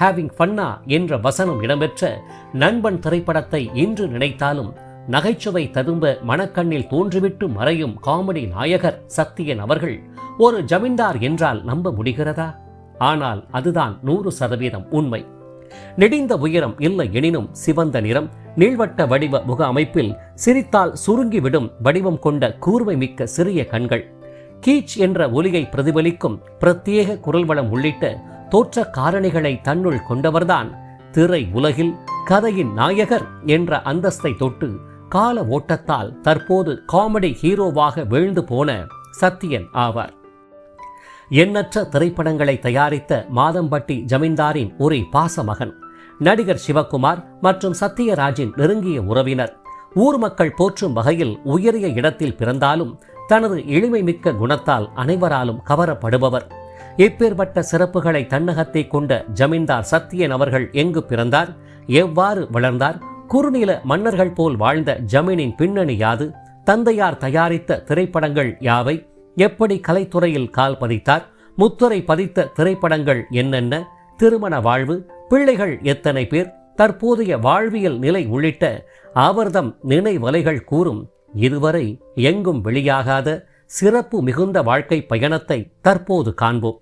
Having ஃபன்னா என்ற வசனம் இடம்பெற்ற நண்பன் திரைப்படத்தை இன்று நினைத்தாலும் நகைச்சுவை ததும்ப மனக்கண்ணில் தோன்றிவிட்டு மறையும் காமெடி நாயகர் சத்தியன் அவர்கள் ஒரு ஜமீன்தார் என்றால் நம்ப முடிகிறதா? ஆனால் அதுதான் நூறு சதவீதம் உண்மை. நெடிந்த உயரம் இல்லை எனினும் சிவந்த நிறம் நீள்வட்ட வடிவ முக அமைப்பில் சிரித்தால் சுருங்கிவிடும் வடிவம் கொண்ட கூர்மை மிக்க சிறிய கண்கள். கீச் என்ற ஒலியை பிரதிபலிக்கும் பிரத்யேக குரல் வளம் உள்ளிட்ட தோற்ற காரணிகளை தன்னுள் கொண்டவர்தான். திரை உலகில் கதையின் நாயகர் என்ற அந்தஸ்தை தொட்டு கால ஓட்டத்தால் தற்போது காமெடி ஹீரோவாக வீழ்ந்து போன சத்தியன் ஆவார். எண்ணற்ற திரைப்படங்களை தயாரித்த மாதம்பட்டி ஜமீன்தாரின் ஒரே பாசமகன் நடிகர் சிவகுமார் மற்றும் சத்யராஜின் நெருங்கிய உறவினர். ஊர் மக்கள் போற்றும் வகையில் உயரிய இடத்தில் பிறந்தாலும் தனது எளிமை மிக்க குணத்தால் அனைவராலும் கவரப்படுபவர். இப்பேற்பட்ட சிறப்புகளை தன்னகத்தை கொண்ட ஜமீன்தார் சத்தியன் அவர்கள் எங்கு பிறந்தார் எவ்வாறு வளர்ந்தார் குறுநில மன்னர்கள் போல் வாழ்ந்த ஜமீனின் பின்னணி யாது தந்தையார் தயாரித்த திரைப்படங்கள் யாவை எப்படி கலைத்துறையில் கால் பதித்தார் முத்துரை பதித்த திரைப்படங்கள் என்னென்ன திருமண வாழ்வு பிள்ளைகள் எத்தனை பேர் தற்போதைய வாழ்வியல் நிலை உள்ளிட்ட அவர்தம் நினைவலைகள் கூறும் இதுவரை எங்கும் வெளியாகாத சிறப்பு மிகுந்த வாழ்க்கை பயணத்தை தற்போது காண்போம்.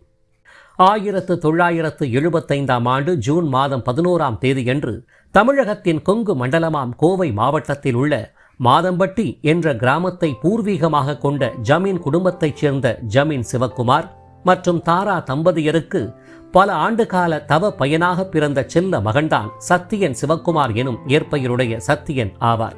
ஆயிரத்து தொள்ளாயிரத்து எழுபத்தைந்தாம் ஆண்டு ஜூன் மாதம் பதினோராம் தேதியன்று தமிழகத்தின் கொங்கு மண்டலமாம் கோவை மாவட்டத்தில் உள்ள மாதம்பட்டி என்ற கிராமத்தை பூர்வீகமாக கொண்ட ஜமீன் குடும்பத்தைச் சேர்ந்த ஜமீன் சிவக்குமார் மற்றும் தாரா தம்பதியருக்கு பல ஆண்டுகால தவ பயனாக பிறந்த செல்ல மகன்தான் சத்தியன் சிவக்குமார் எனும் இயற்பெயருடைய சத்தியன் ஆவார்.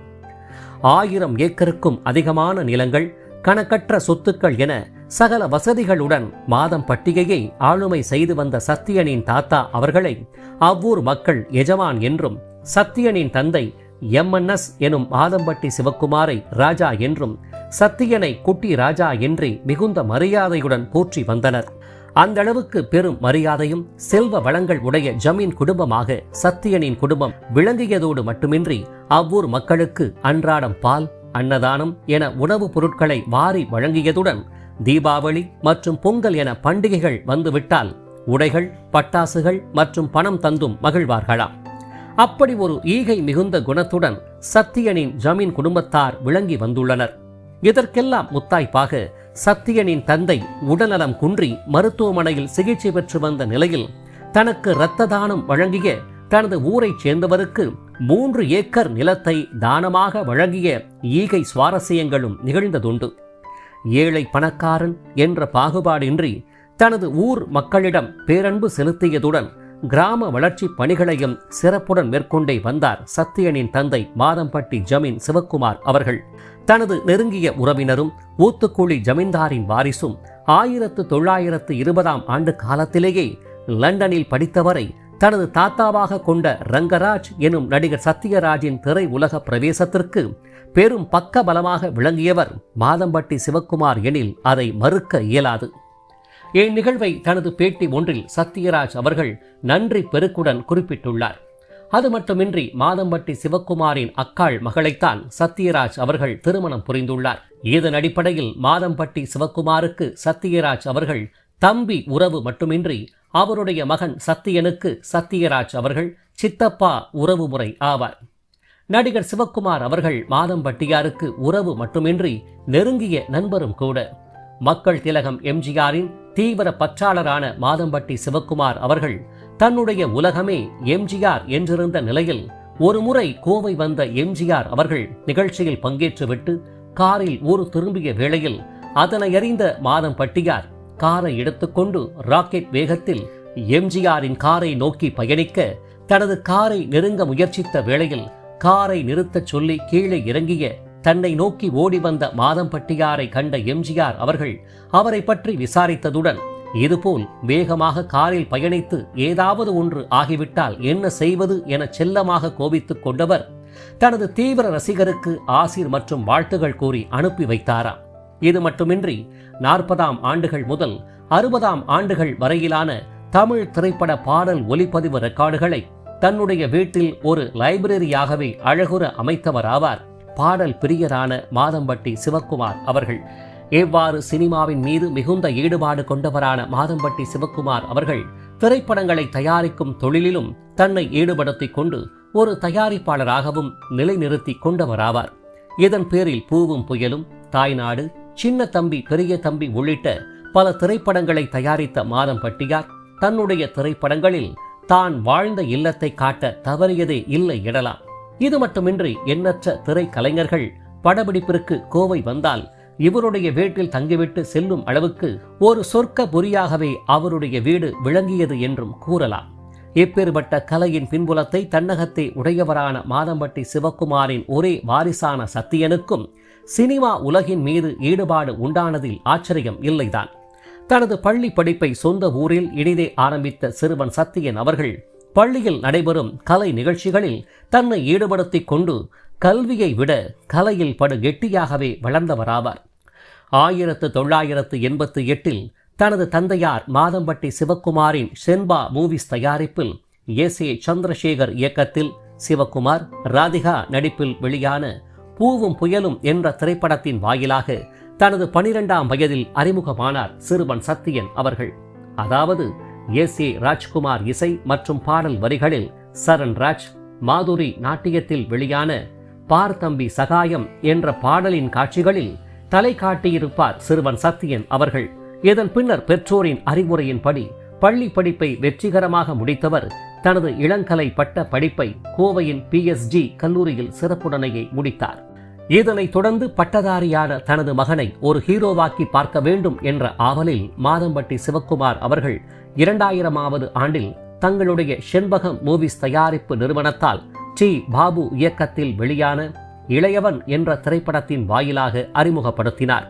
ஆயிரம் ஏக்கருக்கும் அதிகமான நிலங்கள் கணக்கற்ற சொத்துக்கள் என சகல வசதிகளுடன் மாதம் பட்டிகையை ஆளுமை செய்து வந்த சத்தியனின் தாத்தா அவர்களை அவ்வூர் மக்கள் எஜமான் என்றும் சத்தியனின் தந்தை எம்என்எஸ் எனும் மாதம்பட்டி சிவக்குமாரை ராஜா என்றும் சத்தியனை குட்டி ராஜா என்றே மிகுந்த மரியாதையுடன் போற்றி வந்தனர். அந்த அளவுக்கு பெரும் மரியாதையும் செல்வ வளங்கள் உடைய ஜமீன் குடும்பமாக சத்தியனின் குடும்பம் விளங்கியதோடு மட்டுமின்றி அவ்வூர் மக்களுக்கு அன்றாடம் பால் அன்னதானம் என உணவுப் பொருட்களை வாரி வழங்கியதுடன் தீபாவளி மற்றும் பொங்கல் என பண்டிகைகள் வந்துவிட்டால் உடைகள் பட்டாசுகள் மற்றும் பணம் தந்தும் மகிழ்வார்களாம் அப்படி ஒரு ஈகை மிகுந்த குணத்துடன் சத்தியனின் ஜமீன் குடும்பத்தார் விளங்கி வந்துள்ளனர். இதற்கெல்லாம் முத்தாய்ப்பாக சத்தியனின் தந்தை உடல்நலம் குன்றி மருத்துவமனையில் சிகிச்சை பெற்று வந்த நிலையில் தனக்கு இரத்த தானம் வழங்கிய தனது ஊரைச் சேர்ந்தவருக்கு மூன்று ஏக்கர் நிலத்தை தானமாக வழங்கிய ஈகை சுவாரஸ்யங்களும் நிகழ்ந்ததுண்டு. ஏழை பணக்காரன் என்ற பாகுபாடின்றி தனது ஊர் மக்களிடம் பேரன்பு செலுத்தியதுடன் கிராம வளர்ச்சி பணிகளையும் சிறப்புடன் மேற்கொண்டே வந்தார் சத்தியனின் தந்தை மாதம்பட்டி ஜமீன் சிவக்குமார் அவர்கள். தனது நெருங்கிய உறவினரும் ஊத்துக்குழி ஜமீன்தாரின் வாரிசும் ஆயிரத்து தொள்ளாயிரத்து இருபதாம் ஆண்டு காலத்திலேயே லண்டனில் படித்தவரை தனது தாத்தாவாக கொண்ட ரங்கராஜ் எனும் நடிகர் சத்யராஜின் திரை உலக பிரவேசத்திற்கு பெரும் பக்க பலமாக விளங்கியவர் மாதம்பட்டி சிவக்குமார் எனில் அதை மறுக்க இயலாது. இந்நிகழ்வை தனது பேட்டி ஒன்றில் சத்யராஜ் அவர்கள் நன்றி பெருக்குடன் குறிப்பிட்டுள்ளார். அது மட்டுமின்றி மாதம்பட்டி சிவக்குமாரின் அக்காள் மகளைத்தான் சத்யராஜ் அவர்கள் திருமணம் புரிந்துள்ளார். இதன் அடிப்படையில் மாதம்பட்டி சிவக்குமாருக்கு சத்யராஜ் அவர்கள் தம்பி உறவு மட்டுமின்றி அவருடைய மகன் சத்தியனுக்கு சத்யராஜ் அவர்கள் சித்தப்பா உறவு முறை ஆவார். நடிகர் சிவக்குமார் அவர்கள் மாதம் பட்டியாருக்கு உறவு மட்டுமின்றி நெருங்கிய நண்பரும் கூட. மக்கள் திலகம் எம்ஜிஆரின் தீவிர பற்றாளரான மாதம்பட்டி சிவக்குமார் அவர்கள் தன்னுடைய உலகமே எம்ஜிஆர் என்றிருந்த நிலையில் ஒருமுறை கோவை வந்த எம்ஜிஆர் அவர்கள் நிகழ்ச்சியில் பங்கேற்றுவிட்டு காரில் ஊர் திரும்பிய வேளையில் அதனை அறிந்த மாதம்பட்டியார் காரை எடுத்துக்கொண்டு ராக்கெட் வேகத்தில் எம்ஜிஆரின் காரை நோக்கி பயணிக்க தனது காரை நெருங்க முயற்சித்த வேளையில் காரை நிறுத்தச் சொல்லி கீழே இறங்கிய தன்னை நோக்கி ஓடி வந்த மாதம்பட்டியாரை கண்ட எம்ஜிஆர் அவர்கள் அவரை பற்றி விசாரித்ததுடன் இதுபோல் வேகமாக காரில் பயணித்து ஏதாவது ஒன்று ஆகிவிட்டால் என்ன செய்வது என செல்லமாக கோபித்துக் கொண்டவர் தனது தீவிர ரசிகருக்கு ஆசிர் மற்றும் வாழ்த்துகள் கூறி அனுப்பி வைத்தாராம் இது மட்டுமின்றி நாற்பதாம் ஆண்டுகள் முதல் அறுபதாம் ஆண்டுகள் வரையிலான தமிழ் திரைப்பட பாடல் ஒலிப்பதிவு ரெக்கார்டுகளை தன்னுடைய வீட்டில் ஒரு லைப்ரரியாகவே அழகுற அமைத்தவராவார். பாடல் பிரியரான மாதம்பட்டி சிவக்குமார் அவர்கள். எவ்வாறு சினிமாவின் மீது மிகுந்த ஈடுபாடு கொண்டவரான மாதம்பட்டி சிவக்குமார் அவர்கள் திரைப்படங்களை தயாரிக்கும் தொழிலிலும் தன்னை ஈடுபடுத்திக் கொண்டு ஒரு தயாரிப்பாளராகவும் நிலைநிறுத்தி கொண்டவராவார். இதன் பேரில் பூவும் புயலும் தாய்நாடு சின்ன தம்பி பெரிய தம்பி உள்ளிட்ட பல திரைப்படங்களை தயாரித்த மாதம்பட்டியார் தன்னுடைய திரைப்படங்களில் தான் வாழ்ந்த இல்லத்தை காட்ட தவறியதே இல்லை இடலாம் இது மட்டுமின்றி எண்ணற்ற திரைக்கலைஞர்கள் படப்பிடிப்பிற்கு கோவை வந்தால் இவருடைய வீட்டில் தங்கிவிட்டு செல்லும் அளவுக்கு ஒரு சொர்க்க பொறியாகவே அவருடைய வீடு விளங்கியது என்றும் கூறலாம். இப்பேற்பட்ட கலையின் பின்புலத்தை தன்னகத்தை உடையவரான மாதம்பட்டி சிவக்குமாரின் ஒரே வாரிசான சத்தியனுக்கும் சினிமா உலகின் மீது ஈடுபாடு உண்டானதில் ஆச்சரியம் இல்லைதான். தனது பள்ளி படிப்பை சொந்த ஊரில் இனிதே ஆரம்பித்த சிறுவன் சத்தியன் அவர்கள் பள்ளியில் நடைபெறும் கலை நிகழ்ச்சிகளில் தன்னை ஈடுபடுத்திக் கொண்டு கல்வியை விட கலையில் படு கெட்டியாகவே வளர்ந்தவராவார். ஆயிரத்து தொள்ளாயிரத்து எண்பத்தி எட்டில் தனது தந்தையார் மாதம்பட்டி சிவக்குமாரின் சென்பா மூவிஸ் தயாரிப்பில் எஸ் ஏ சந்திரசேகர் இயக்கத்தில் சிவக்குமார் ராதிகா நடிப்பில் வெளியான பூவும் புயலும் என்ற திரைப்படத்தின் வாயிலாக தனது பனிரெண்டாம் வயதில் அறிமுகமானார் சிறுவன் சத்தியன் அவர்கள். அதாவது எஸ் ஏ ராஜ்குமார் இசை மற்றும் பாடல் வரிகளில் சரண் ராஜ் மாதுரி நாட்டியத்தில் வெளியான பார்த்தம்பி சகாயம் என்ற பாடலின் காட்சிகளில் தலை காட்டியிருப்பார் சிறுவன் சத்தியன் அவர்கள். இதன் பின்னர் பெற்றோரின் அறிவுரையின்படி பள்ளி படிப்பை வெற்றிகரமாக முடித்தவர் தனது இளங்கலை பட்ட படிப்பை கோவையின் பிஎஸ்ஜி கல்லூரியில் சிறப்புடனேயே முடித்தார். இதனைத் தொடர்ந்து பட்டதாரியான தனது மகனை ஒரு ஹீரோவாக்கி பார்க்க வேண்டும் என்ற ஆவலில் மாதம்பட்டி சிவக்குமார் அவர்கள் இரண்டாயிரமாவது ஆண்டில் தங்களுடைய செண்பகம் மூவிஸ் தயாரிப்பு நிறுவனத்தால் டி. பாபு இயக்கத்தில் வெளியான இளையவன் என்ற திரைப்படத்தின் வாயிலாக அறிமுகப்படுத்தினார்.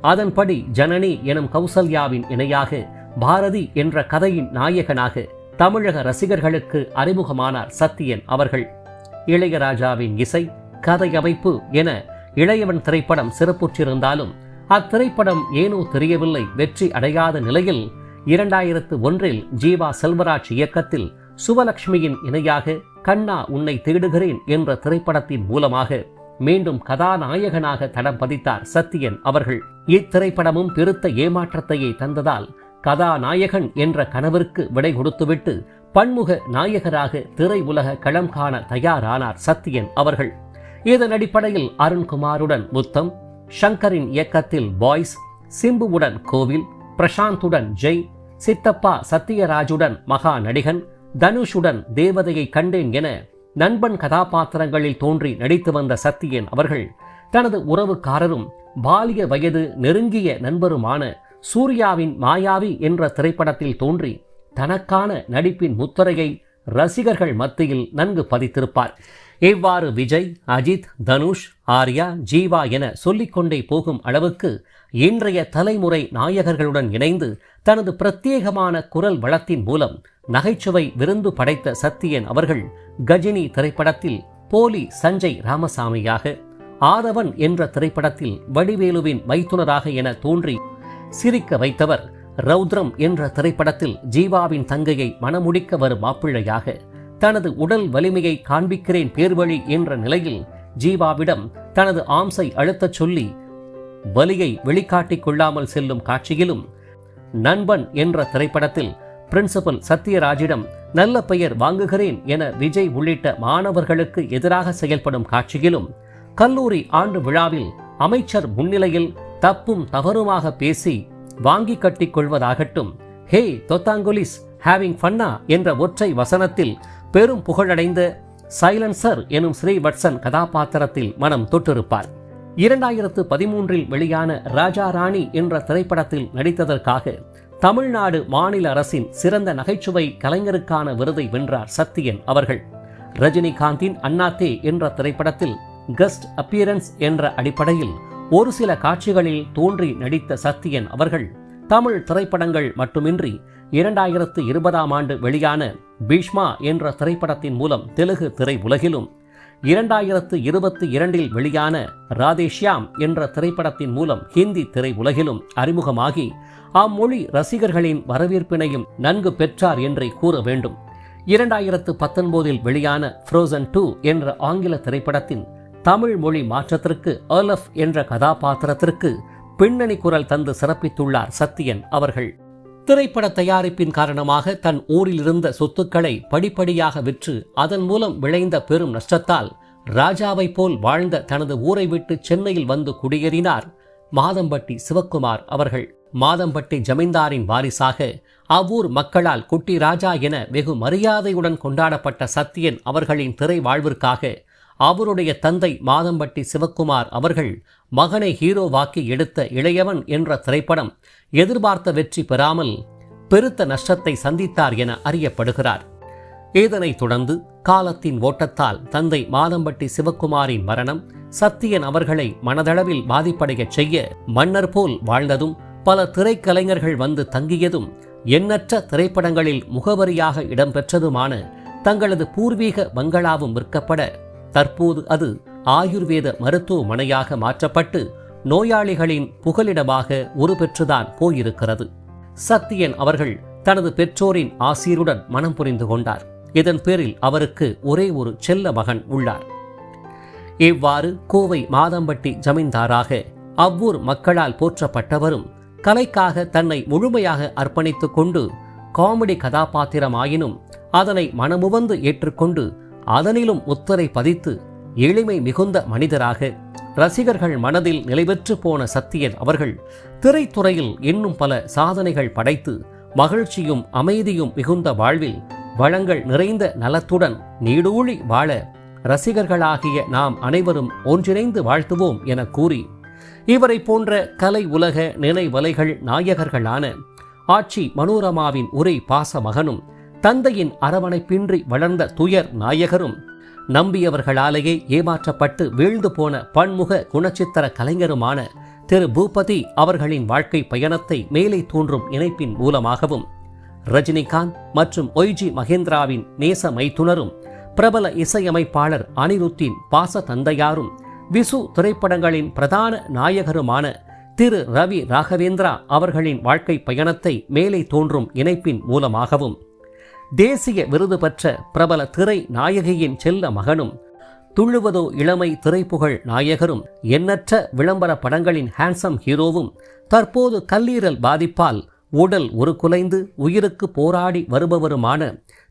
அதன்படி ஜனனி எனும் கௌசல்யாவின் இணையாக பாரதி என்ற கதையின் நாயகனாக தமிழக ரசிகர்களுக்கு அறிமுகமானார் சத்தியன் அவர்கள். இளையராஜாவின் இசை கதையமைப்பு என இளையவன் திரைப்படம் சிறப்புற்றிருந்தாலும் அத்திரைப்படம் ஏனோ தெரியவில்லை வெற்றி அடையாத நிலையில் இரண்டாயிரத்து ஒன்றில் ஜீவா செல்வராஜ் இயக்கத்தில் சுவலட்சுமியின் இணையாக கண்ணா உன்னை தேடுகிறேன் என்ற திரைப்படத்தின் மூலமாக மீண்டும் கதாநாயகனாக தடம் பதித்தார் சத்யன் அவர்கள். இத்திரைப்படமும் பெருத்த ஏமாற்றத்தையே தந்ததால் கதாநாயகன் என்ற கனவிற்கு விடை கொடுத்துவிட்டு பன்முக நாயகராக திரை உலக களம் காண தயாரானார் சத்யன் அவர்கள். இதன் அடிப்படையில் அருண்குமாருடன் முத்தம் ஷங்கரின் இயக்கத்தில் பாய்ஸ் சிம்புவுடன் கோவில் பிரசாந்துடன் ஜெய் சித்தப்பா சத்யராஜுடன் மகா நடிகன் தனுஷுடன் தேவதையை கண்டேன் என நண்பன் கதாபாத்திரங்களில் தோன்றி நடித்து வந்த சத்தியன் அவர்கள் தனது உறவுக்காரரும் பாலிய வயது நெருங்கிய நண்பருமான சூர்யாவின் மாயாவி என்ற திரைப்படத்தில் தோன்றி தனக்கான நடிப்பின் முத்திரையை ரசிகர்கள் மத்தியில் நன்கு பதித்திருப்பார். இவ்வாறு விஜய் அஜித் தனுஷ் ஆர்யா ஜீவா என சொல்லிக்கொண்டே போகும் அளவுக்கு இன்றைய தலைமுறை நாயகர்களுடன் இணைந்து தனது பிரத்யேகமான குரல் வளத்தின் மூலம் நகைச்சுவை விருந்து படைத்த சத்தியன் அவர்கள் கஜினி திரைப்படத்தில் போலி சஞ்சய் ராமசாமியாக ஆதவன் என்ற திரைப்படத்தில் வடிவேலுவின் மைத்துனராக என தோன்றி சிரிக்க வைத்தவர் ரௌத்ரம் என்ற திரைப்படத்தில் ஜீவாவின் தங்கையை மணமுடிக்க வரும் மாப்பிள்ளையாக தனது உடல் வலிமையை காண்பிக்கிறேன் பேர்வழி என்ற நிலையில் ஜீவாவிடம் தனது ஆம்சை அழுத்தச் சொல்லி வலியை வெளிக்காட்டிக் கொள்ளாமல் செல்லும் காட்சியிலும் நண்பன் என்ற திரைப்படத்தில் பிரின்சிபல் சத்யராஜிடம் நல்ல பெயர் வாங்குகிறேன் என விஜய் உள்ளிட்ட மாணவர்களுக்கு எதிராக செயல்படும் காட்சியிலும் கல்லூரி ஆண்டு விழாவில் அமைச்சர் முன்னிலையில் தப்பும் தவறுமாக பேசி வாங்கி கட்டிக் கொள்வதாகட்டும் ஹே தொத்தாங்குலிஸ் ஹேவிங் ஃபன்னா என்ற ஒற்றை வசனத்தில் பெரும் புகழடைந்த சைலன்சர் எனும் ஸ்ரீவட்சன் கதாபாத்திரத்தில் மனம் தொட்டிருப்பார். இரண்டாயிரத்து பதிமூன்றில் வெளியான ராஜா ராணி என்ற திரைப்படத்தில் நடித்ததற்காக தமிழ்நாடு மாநில அரசின் சிறந்த நகைச்சுவை கலைஞருக்கான விருதை வென்றார் சத்தியன் அவர்கள். ரஜினிகாந்தின் அண்ணாத்தே என்ற திரைப்படத்தில் கெஸ்ட் அப்பியரன்ஸ் என்ற அடிப்படையில் ஒரு சில காட்சிகளில் தோன்றி நடித்த சத்தியன் அவர்கள் தமிழ் திரைப்படங்கள் மட்டுமின்றி இரண்டாயிரத்து இருபதாம் ஆண்டு வெளியான பீஷ்மா என்ற திரைப்படத்தின் மூலம் தெலுங்கு திரை உலகிலும் இரண்டாயிரத்து இருபத்தி இரண்டில் வெளியான ராதேஷ்யாம் என்ற திரைப்படத்தின் மூலம் ஹிந்தி திரை உலகிலும் அறிமுகமாகி அம்மொழி ரசிகர்களின் வரவேற்பினையும் நன்கு பெற்றார் என்றே கூற வேண்டும். இரண்டாயிரத்து பத்தொன்பதில் வெளியான ஃப்ரோசன் டூ என்ற ஆங்கில திரைப்படத்தின் தமிழ் மொழி மாற்றத்திற்கு அலஃப் என்ற கதாபாத்திரத்திற்கு பின்னணி குரல் தந்து சிறப்பித்துள்ளார் சத்யன் அவர்கள். திரைப்பட தயாரிப்பின் காரணமாக தன் ஊரில் இருந்த சொத்துக்களை படிப்படியாக விற்று அதன் மூலம் விளைந்த பெரும் நஷ்டத்தால் ராஜாவை போல் வாழ்ந்த தனது ஊரை விட்டு சென்னையில் வந்து குடியேறினார் மாதம்பட்டி சிவக்குமார் அவர்கள். மாதம்பட்டி ஜமீன்தாரின் வாரிசாக அவ்வூர் மக்களால் குட்டி ராஜா என வெகு மரியாதையுடன் கொண்டாடப்பட்ட சத்தியன் அவர்களின் திரை வாழ்விற்காக அவருடைய தந்தை மாதம்பட்டி சிவக்குமார் அவர்கள் மகனை ஹீரோவாக்கி எடுத்த இளையவன் என்ற திரைப்படம் எதிர்பார்த்த வெற்றி பெறாமல் பெருத்த நஷ்டத்தை சந்தித்தார் என அறியப்படுகிறார். இதனைத் தொடர்ந்து காலத்தின் ஓட்டத்தால் தந்தை மாதம்பட்டி சிவக்குமாரின் மரணம் சத்தியன் அவர்களை மனதளவில் பாதிப்படையச் செய்ய மன்னர் போல் வாழ்ந்ததும் பல திரைக்கலைஞர்கள் வந்து தங்கியதும் எண்ணற்ற திரைப்படங்களில் முகவரியாக இடம்பெற்றதுமான தங்களது பூர்வீக பங்களாவும் விற்கப்பட தற்போது அது ஆயுர்வேத மருத்துவமனையாக மாற்றப்பட்டு நோயாளிகளின் புகலிடமாக உருபெற்றுதான் போயிருக்கிறது. சத்தியன் அவர்கள் தனது பெற்றோரின் ஆசீருடன் மனம் புரிந்து கொண்டார். இதன் பேரில் அவருக்கு ஒரே ஒரு செல்ல மகன் உள்ளார். இவ்வாறு கோவை மாதம்பட்டி ஜமீன்தாராக அவ்வூர் மக்களால் போற்றப்பட்டவரும் கலைக்காக தன்னை முழுமையாக அர்ப்பணித்துக் கொண்டு காமெடி கதாபாத்திரமாயினும் அதனை மனமுவந்து ஏற்றுக்கொண்டு அதனிலும் முத்தரை பதித்து எளிமை மிகுந்த மனிதராக ரசிகர்கள் மனதில் நிலைபெற்று போன சத்தியன் அவர்கள் திரைத்துறையில் இன்னும் பல சாதனைகள் படைத்து மகிழ்ச்சியும் அமைதியும் மிகுந்த வாழ்வில் வளங்கள் நிறைந்த நலத்துடன் நீடூழி வாழ ரசிகர்களாகிய நாம் அனைவரும் ஒன்றிணைந்து வாழ்த்துவோம் என கூறி இவரை போன்ற கலை உலக நினைவலைகள் நாயகர்களான ஆட்சி மனோரமாவின் உரை பாச மகனும் தந்தையின் அரவணைப்பின்றி வளர்ந்த துயர் நாயகரும் நம்பியவர்களாலேயே ஏமாற்றப்பட்டு வீழ்ந்து போன பன்முக குணச்சித்திர கலைஞருமான திரு. பூபதி அவர்களின் வாழ்க்கை பயணத்தை மேலே தோன்றும் இணைப்பின் மூலமாகவும் ரஜினிகாந்த் மற்றும் ஒய்ஜி மகேந்திராவின் நேச மைத்துனரும் பிரபல இசையமைப்பாளர் அனிருத்தின் பாச தந்தையாரும் விசு திரைப்படங்களின் பிரதான நாயகருமான திரு. ரவி ராகவேந்திரா அவர்களின் வாழ்க்கை பயணத்தை மேலே தோன்றும் இணைப்பின் மூலமாகவும் தேசிய விருது பெற்ற பிரபல திரை நாயகியின் செல்ல மகனும் துள்ளுவதோ இளமை திரைப்புகழ் நாயகரும் எண்ணற்ற விளம்பர படங்களின் ஹேண்ட்ஸம் ஹீரோவும் தற்போது கல்லீரல் பாதிப்பால் உடல் ஒரு குலைந்து உயிருக்கு போராடி வருபவருமான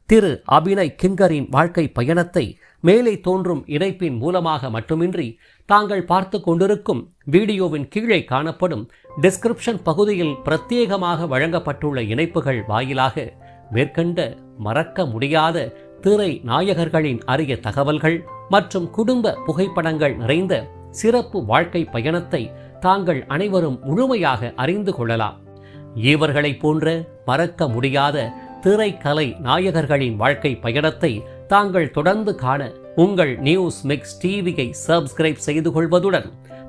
திரு அபிநய் கிங்கரின் வாழ்க்கை பயணத்தை மேலே தோன்றும் இணைப்பின் மூலமாக மட்டுமின்றி தாங்கள் பார்த்து கொண்டிருக்கும் வீடியோவின் கீழே காணப்படும் டிஸ்கிரிப்ஷன் பகுதியில் பிரத்யேகமாக வழங்கப்பட்டுள்ள இணைப்புகள் வாயிலாக மேற்கண்ட மறக்க முடியாத திரை நாயகர்களின் அரிய தகவல்கள் மற்றும் குடும்ப புகைப்படங்கள் நிறைந்த சிறப்பு வாழ்க்கை பயணத்தை தாங்கள் அனைவரும் முழுமையாக அறிந்து கொள்ளலாம். இவர்களைப் போன்ற மறக்க முடியாத திரைக்கலை நாயகர்களின் வாழ்க்கை பயணத்தை தாங்கள் தொடர்ந்து காண உங்கள் நியூஸ் மிக்ஸ் டிவியை சப்ஸ்கிரைப் செய்து கொள்வதுடன்